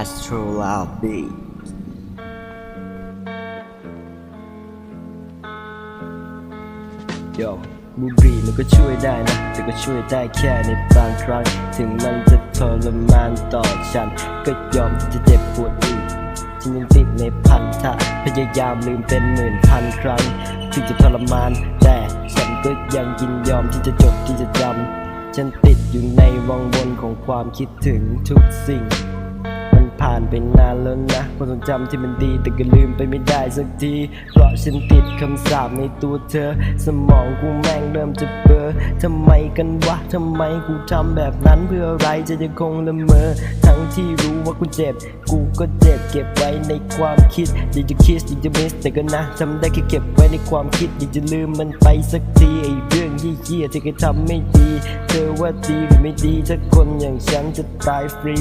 Astro Love Beat โยบูบีมันก็ช่วยได้นะ แต่ก็ช่วยได้แค่ในบางครั้ง ถึงมันจะทรมานต่อฉัน ก็ยอมที่จะเจ็บปวดอีกฉันยังติดในพันธะพยายามลืมเป็นหมื่นพันครั้งถึงจะทรมาน แต่ฉันก็ยังยินยอมที่จะจดที่จะจำฉันติดอยู่ในวังวนของความคิดถึงทุกสิ่งานไปนานแล้วนะความทรงจำที่มันดีแต่ก็ลืมไปไม่ได้สักที เพราะฉันติดคำสาปในตัวเธอ สมองกูแม่งเริ่มจะเบลอทำไมกันวะทำไมกูทำแบบนั้นเพื่ออะไรจะยังคงละเมอ ทั้งที่รู้ว่ากูเจ็บ กูก็เจ็บเก็บไว้ในความคิดอยากจะคิดอยากจะมิสแต่ก็นะทำได้แค่เก็บไว้ในความคิดอยากจะลืมมันไปสักทีไอ้เรื่องเยี่ยๆที่เคยทำไม่ดี เธอว่าดีหรือไม่ดีถ้าคนอย่างฉันจะตายฟรี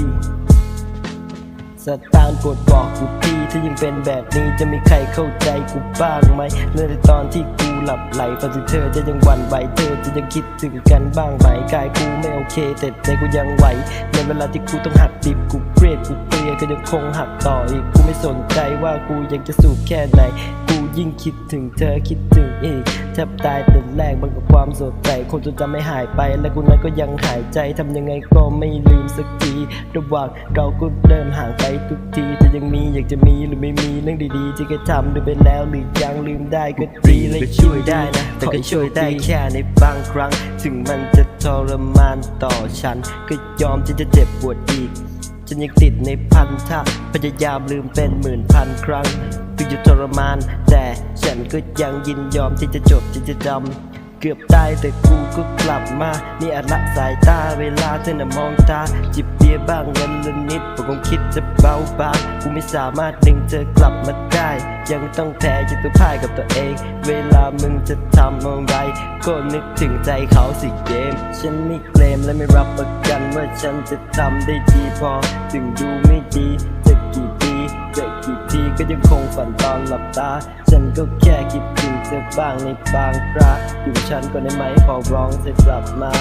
สตางค์กดบอกกูที่ถ้ายังเป็นแบบนี้จะมีใครเข้าใจกูบ้างไหมเมื่อในตอนที่กูหลับไหลฝันถึงเธอจะยังหวั่นไหวเธอจะยังคิดถึงกันบ้างไหมกายกูไม่โอเค แต่ใจกูยังไหวในเวลาที่กูต้องหักดิบกูเครียดกูเปรียก็ยังคงหักต่ออีกกูไม่สนใจว่ากูยังจะสูบแค่ไหนกู ยิ่งคิดถึงเธอคิดถึงอีกแทบตายแต่แรกมันกับความสดใจคงจนจะไม่หายไป และกูนั้นก็ยังหายใจทำยังไงก็ไม่ลืมสักทีระหว่างเราก็เริ่มห่างไปทุกทีแต่ยังมีอยากจะมีหรือไม่มีเรื่องดีๆที่เคยทำดูไปแล้วหรือยังลืมได้ก็ดีและช่วยได้นะแต่ก็ช่วยได้แค่ในบางครั้ง ถึงมันจะทรมานต่อฉัน ก็ยอมที่จะเจ็บปวดอีกฉันยังติดในพันธะพยายามลืมเป็นหมื่นพันครั้ง ถึงจะทรมาน แต่ฉันก็ยังยินยอมที่จะจดที่จะจำเกือบตายแต่กูก็กลับมานี่อาจละสายตาเวลาเธอน่ะมองตา จิบเบียร์บ้างวันละนิดผมคงคิดจะเบาบางกูไม่สามารถดึงเธอกลับมาได้ ยังต้องแพ้จิตตัวพ่ายกับตัวเอง เวลามึงจะทำอะไรก็นึกถึงใจเขาสิเกม ฉันไม่เคลมและไม่รับประกันว่าฉันจะทำได้ดีพอ ถึงดูไม่ดี จะกี่ปีจะกี่ทีก็ยังคงฝันตอนหลับตา ฉันก็แค่คิดถึงเธอบ้างในบางคราอยู่ฉันก็ได้ไหมขอร้องเธอกลับมา